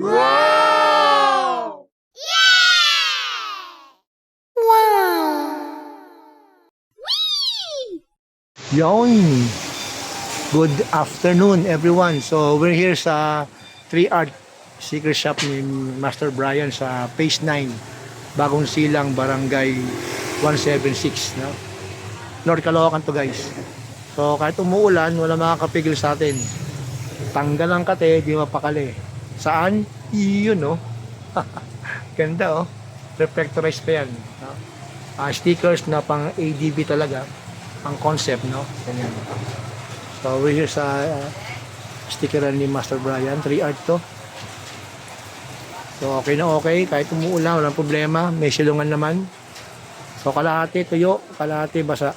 Yon. Good afternoon everyone. So we're here sa 3 Art Secret Shop ni Master Brian sa Phase 9. Bagong Silang Barangay 176, no? North Caloocan to guys. So kahit umuulan, wala makakapigil sa atin. Tanggal ang kate, di mapakali. Saan? Iyon, no? Ganda, oh. Reflectorized pa yan. No? Ah, stickers na pang ADB talaga ang concept, no? Ganyan. So, we're here sa uh, stickeran ni Master Brian. 3 art to. So, okay na okay. Kahit umuulan, walang problema. May silungan naman. So, kalahati tuyo, kalahati basa.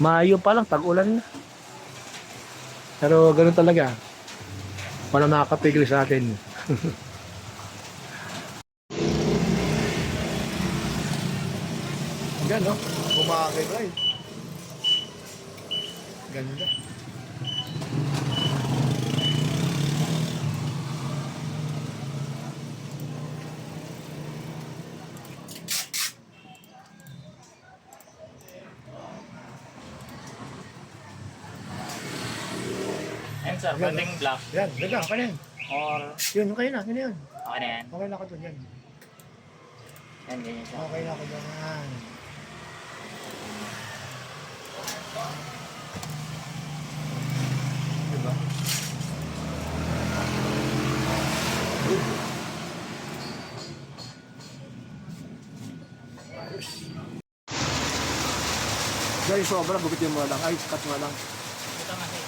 Mayo pa lang, tag-ulan na. Pero ganun talaga. Wala makakapigil sa atin. Yan, no? Bumakay ba. Ganda. Yan sir, pwedeng black Yan, ganda. Okay na yan. or Yun, okay na. Yun na yun. okay na yan. Okay na ako dun. Yan. Yan, ganyan siya. Okay na ako dun. Yan. Diba? Guys, sobra. Gupitin mo na lang. Ay, cut na lang.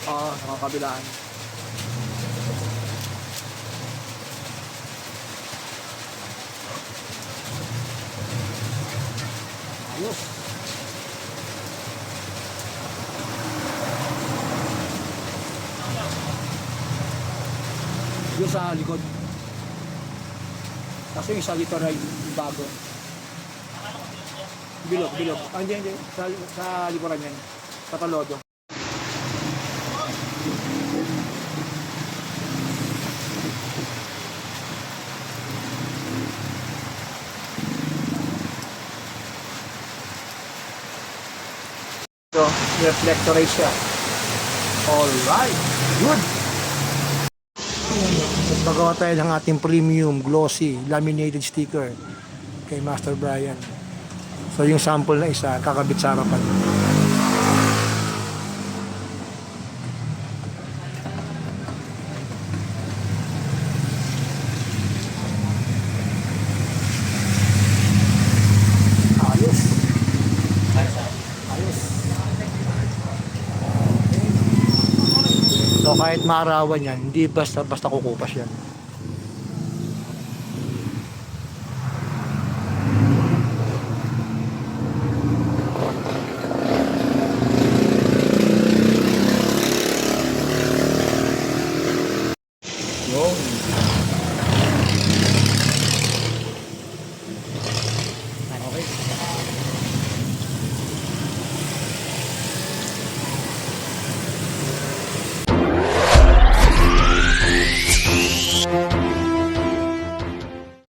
Oo, sa mga kabilaan. Ayos. Yung sa likod. Kasi yung sa litoral, yung bago. Bilog, bilog. Ah, hindi, hindi. Sa, sa likuran yan. Sa palodo. So, reflectorize siya. Alright, good. At magawa tayo ng ating premium glossy laminated sticker kay Master Brian. So yung sample na isa, kakabit sa harapan. Kahit maarawan yan, hindi basta basta kukupas yan.